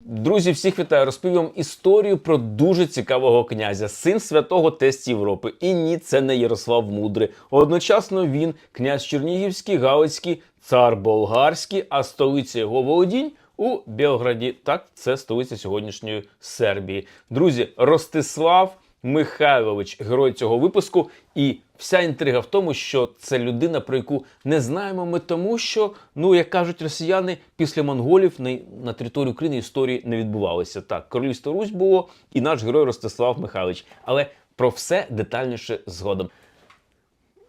Друзі, всіх вітаю! Розповім вам історію про дуже цікавого князя, син святого тесть Європи. І ні, це не Ярослав Мудрий. Одночасно він князь Чернігівський, Галицький, цар болгарський, а столиця його володінь у Білграді. Так, це столиця сьогоднішньої Сербії. Друзі, Ростислав Михайлович, герой цього випуску, і вся інтрига в тому, що це людина, про яку не знаємо ми, тому що, ну як кажуть росіяни, після монголів на, на території України історії не відбувалося. Так, королівство Русь було і наш герой Ростислав Михайлович. Але про все детальніше згодом.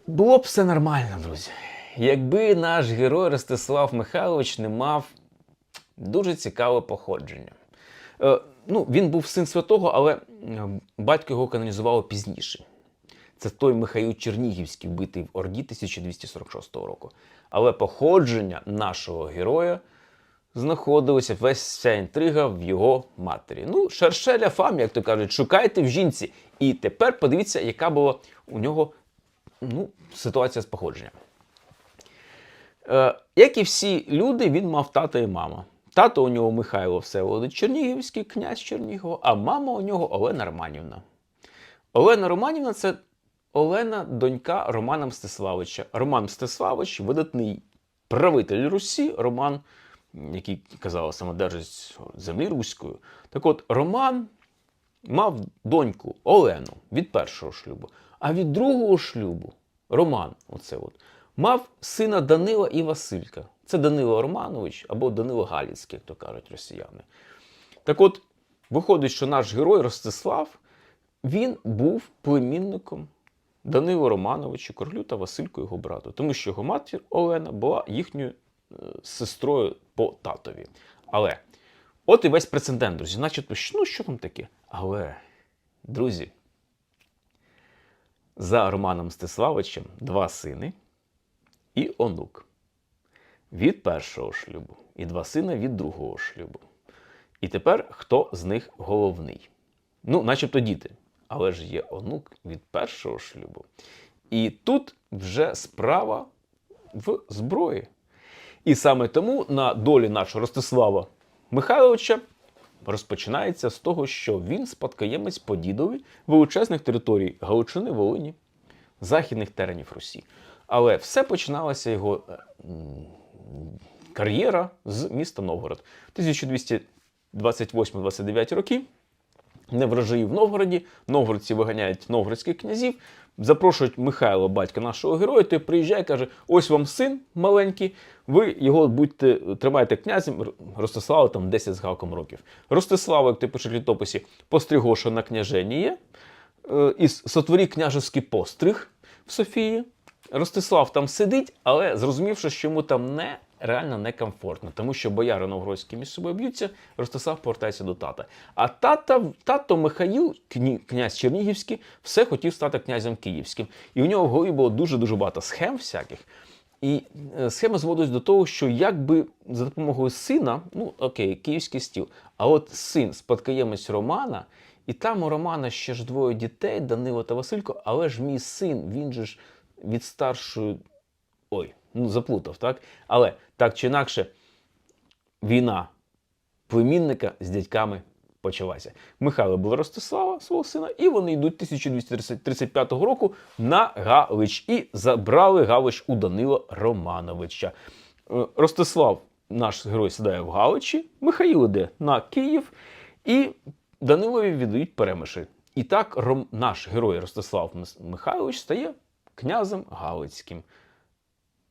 Було б все нормально, друзі. Якби наш герой Ростислав Михайлович не мав дуже цікаве походження. Е, ну, він був син святого, але батько його канонізувало пізніше. Це той Михаїл Чернігівський, вбитий в Орді 1246 року. Але походження нашого героя знаходилося весь вся інтрига в його матері. Ну, шершеля фам, як то кажуть, шукайте в жінці. І тепер подивіться, яка була у нього ну, ситуація з походженням. Е, як і всі люди, він мав тата і мама. Тато у нього Михайло Всеволодич Чернігівський, князь Чернігова, а мама у нього Олена Романівна. Олена Романівна це Олена, донька Романа Мстиславича. Роман Мстиславич видатний правитель Русі, Роман, який казав самодержець землі Руської. Так от, Роман мав доньку Олену від першого шлюбу, а від другого шлюбу Роман, оце от, мав сина Данила і Василька. Це Данило Романович або Данило Галіцький, як то кажуть росіяни. Так от, виходить, що наш герой Ростислав він був племінником Данила Романовича, королю та Васильку його брату, тому що його матір Олена була їхньою е, сестрою по татові. Але от і весь прецедент, друзі. Що- ну що там таке? Але, друзі, за Романом Мстиславичем два сини і онук від першого шлюбу, і два сина від другого шлюбу. І тепер хто з них головний? Ну, начебто діти, але ж є онук від першого шлюбу. І тут вже справа в зброї. І саме тому на долі нашого Ростислава Михайловича розпочинається з того, що він спадкоємець по дідові величезних територій Галичини, Волині, західних теренів Русі. Але все починалося його кар'єра з міста Новгород. 1228-29 роки. Неврожаї в Новгороді, новгородці виганяють новгородських князів, запрошують Михайла, батька нашого героя, той приїжджає, каже: ось вам син маленький, ви його будьте, тримайте князем, Ростислава там 10 з галком років. Ростислава, як ти пише в літописі, постригоша на княженіє, е, і сотворі княжеский постриг в Софії. Ростислав там сидить, але зрозумівши, що йому там не реально некомфортно, тому що бояри новгородські між собою б'ються, Ростислав повертається до тата. А тата, тато Михаїл, князь Чернігівський, все хотів стати князем Київським. І у нього в голові було дуже-дуже багато схем всяких. І е, схема зводить до того, що якби за допомогою сина, ну окей, київський стіл, а от син, спадкоємець Романа, і там у Романа ще ж двоє дітей, Данило та Василько, але ж мій син, він же ж від старшої. Ой, ну заплутав, так? Але так чи інакше, війна племінника з дядьками почалася. Михайло був Ростислава, свого сина, і вони йдуть 1235 року на Галич і забрали Галич у Данила Романовича. Е, Ростислав, наш герой, сідає в Галичі, Михаїл іде на Київ, і Данилові віддають перемиші. І так наш герой Ростислав Михайлович стає князем Галицьким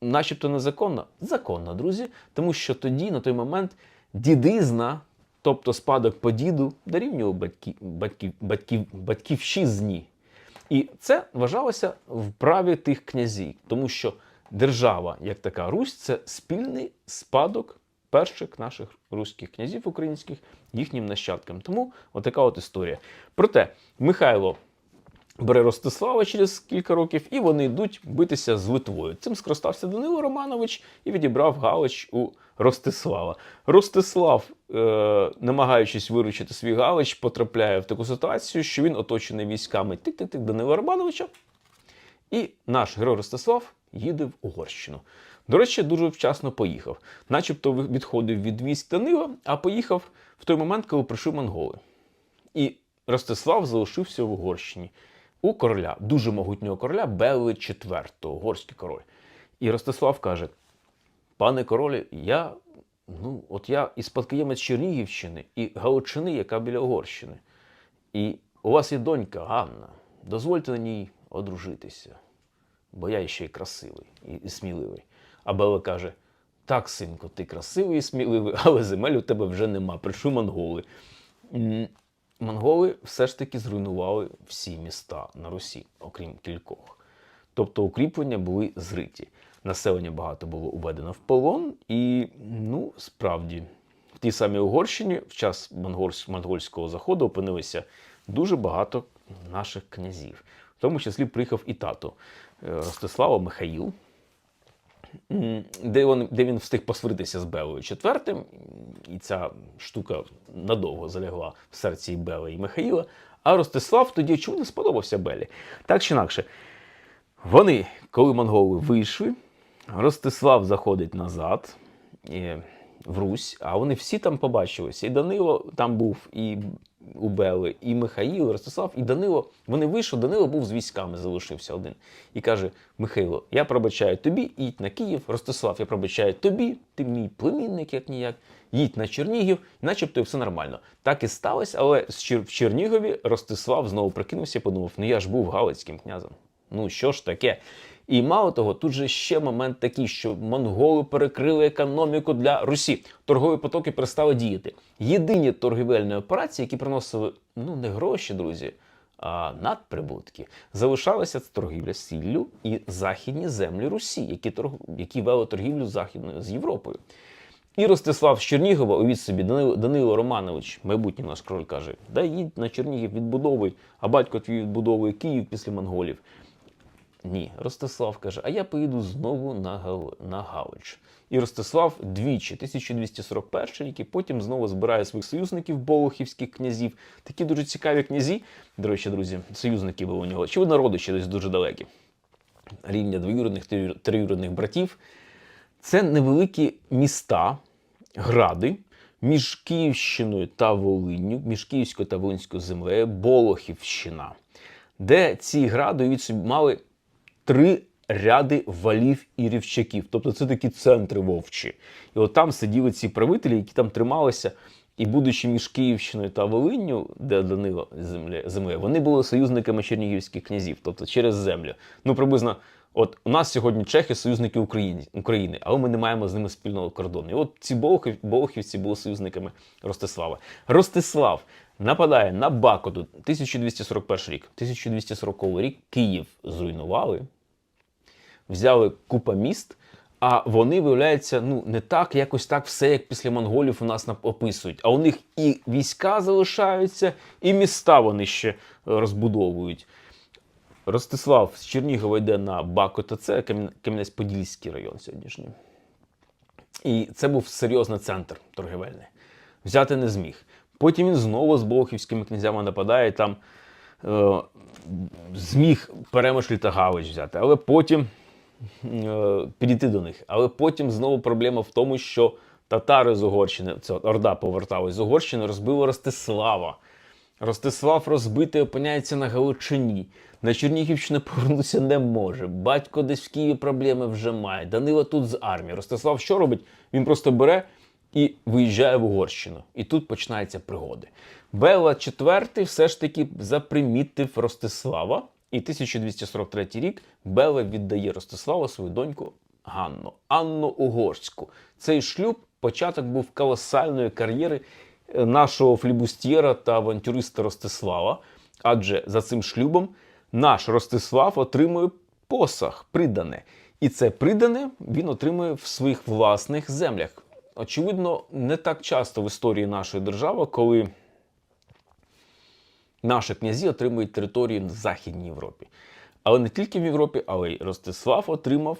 начебто незаконно? Законно, друзі, тому що тоді, на той момент, дідизна, тобто спадок по діду, дорівнював батьків, батьків, батьків, батьківщизні. І це вважалося в праві тих князів, тому що держава, як така Русь, це спільний спадок перших наших руських князів українських їхнім нащадкам. Тому отака от історія. Проте Михайло бере Ростислава через кілька років, і вони йдуть битися з Литвою. Цим скористався Данило Романович і відібрав Галич у Ростислава. Ростислав, е, намагаючись виручити свій Галич, потрапляє в таку ситуацію, що він оточений військами тик-тик-тик Данила Романовича. І наш герой Ростислав їде в Угорщину. До речі, дуже вчасно поїхав. Начебто відходив від військ Данила, а поїхав в той момент, коли прийшли монголи. І Ростислав залишився в Угорщині у короля, дуже могутнього короля Бели IV, угорський король. І Ростислав каже: Пане королі, я, ну, от я і спадкоємець Чернігівщини і Галичини, яка біля Угорщини. І у вас є донька Ганна. Дозвольте на ній одружитися, бо я ще й красивий і, і сміливий. А Бела каже: так, синку, ти красивий і сміливий, але земель у тебе вже нема. Прийшли монголи. Монголи все ж таки зруйнували всі міста на Русі, окрім кількох. Тобто укріплення були зриті. Населення багато було уведено в полон, і ну, справді, в тій самій Угорщині в час монгольського заходу опинилися дуже багато наших князів. В тому числі приїхав і тато е, Ростислава Михаїл, де, він, де він встиг посваритися з Белою IV, і ця штука надовго залягла в серці і Бели і Михаїла. А Ростислав тоді чому не сподобався Белі? Так чи інакше, вони, коли монголи вийшли, Ростислав заходить назад і, в Русь, а вони всі там побачилися. І Данило там був, і у Бели, і Михаїл, Ростислав, і Данило. Вони вийшли, Данило був з військами, залишився один. І каже: Михайло, я пробачаю тобі, їдь на Київ. Ростислав, я пробачаю тобі, ти мій племінник, як ніяк. Їдь на Чернігів, начебто все нормально. Так і сталося, але в Чернігові Ростислав знову прикинувся і подумав: ну я ж був галицьким князем. Ну що ж таке? І мало того, тут же ще момент такий, що монголи перекрили економіку для Русі. Торгові потоки перестали діяти. Єдині торгівельні операції, які приносили ну не гроші, друзі, а надприбутки, залишалася торгівля сіллю і західні землі Русі, які торг... які вели торгівлю західною з Європою. І Ростислав Чернігова, увіть собі, Данило, Данило Романович, майбутній наш король, каже: да їдь на Чернігів відбудовуй, а батько твій відбудовує Київ після монголів. Ні, Ростислав каже, а я поїду знову на, Гал... на Галич. І Ростислав двічі, 1241 рік, і потім знову збирає своїх союзників, болохівських князів. Такі дуже цікаві князі. До речі, друзі, союзники були у нього. Очевидно, родичі десь дуже далекі. Рівня двоюрідних, трию- триюрідних братів. Це невеликі міста, гради між Київщиною та Волинню, між Київською та Волинською землею, Болохівщина, де ці гради мали три ряди валів і рівчаків. Тобто це такі центри вовчі. І от там сиділи ці правителі, які там трималися. І будучи між Київщиною та Волинню, де Данило землі, вони були союзниками чернігівських князів, тобто через землю. Ну, приблизно, от у нас сьогодні чехи союзники України, України, але ми не маємо з ними спільного кордону. І от ці Болохів, Болохівці були союзниками Ростислава. Ростислав нападає на Бакоту 1241 рік, 1240 рік Київ зруйнували, взяли купа міст. А вони, виявляється, ну не так, якось так все, як після монголів у нас описують. А у них і війська залишаються, і міста вони ще е, розбудовують. Ростислав з Чернігова йде на Бакота, це Кам'янець-Подільський район сьогоднішній. І це був серйозний центр торгівельний. Взяти не зміг. Потім він знову з Болохівськими князями нападає, там е, зміг та Галич взяти, але потім підійти до них. Але потім знову проблема в тому, що татари з Угорщини, це Орда поверталась з Угорщини, розбили Ростислава. Ростислав розбитий опиняється на Галичині. На Чернігівщину повернутися не може. Батько десь в Києві проблеми вже має. Данила тут з армії. Ростислав що робить? Він просто бере і виїжджає в Угорщину. І тут починаються пригоди. Бела IV все ж таки запримітив Ростислава. І 1243 рік Бела віддає Ростиславу свою доньку Ганну, Анну Угорську. Цей шлюб початок був колосальної кар'єри е, нашого флібустьєра та авантюриста Ростислава. Адже за цим шлюбом наш Ростислав отримує посаг придане. І це придане він отримує в своїх власних землях. Очевидно, не так часто в історії нашої держави, коли наші князі отримують території в Західній Європі. Але не тільки в Європі, але й Ростислав отримав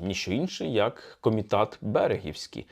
ніщо інше, як комітат Берегівський.